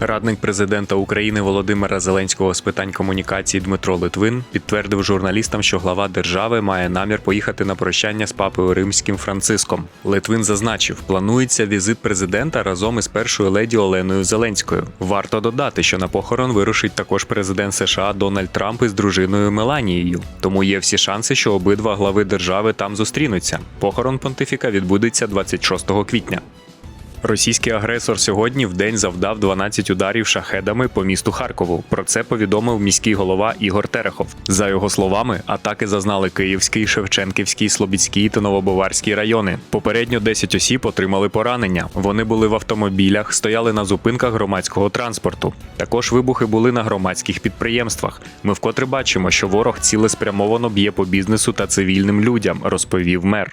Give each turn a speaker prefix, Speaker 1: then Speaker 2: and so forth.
Speaker 1: Радник президента України Володимира Зеленського з питань комунікації Дмитро Литвин підтвердив журналістам, що глава держави має намір поїхати на прощання з папою римським Франциском. Литвин зазначив, планується візит президента разом із першою леді Оленою Зеленською. Варто додати, що на похорон вирушить також президент США Дональд Трамп із дружиною Меланією. Тому є всі шанси, що обидва глави держави там зустрінуться. Похорон понтифіка відбудеться 26 квітня. Російський агресор сьогодні в день завдав 12 ударів шахедами по місту Харкову. Про це повідомив міський голова Ігор Терехов. За його словами, атаки зазнали Київський, Шевченківський, Слобідський та Новобаварський райони. Попередньо 10 осіб отримали поранення. Вони були в автомобілях, стояли на зупинках громадського транспорту. Також вибухи були на громадських підприємствах. Ми вкотре бачимо, що ворог цілеспрямовано б'є по бізнесу та цивільним людям, розповів мер.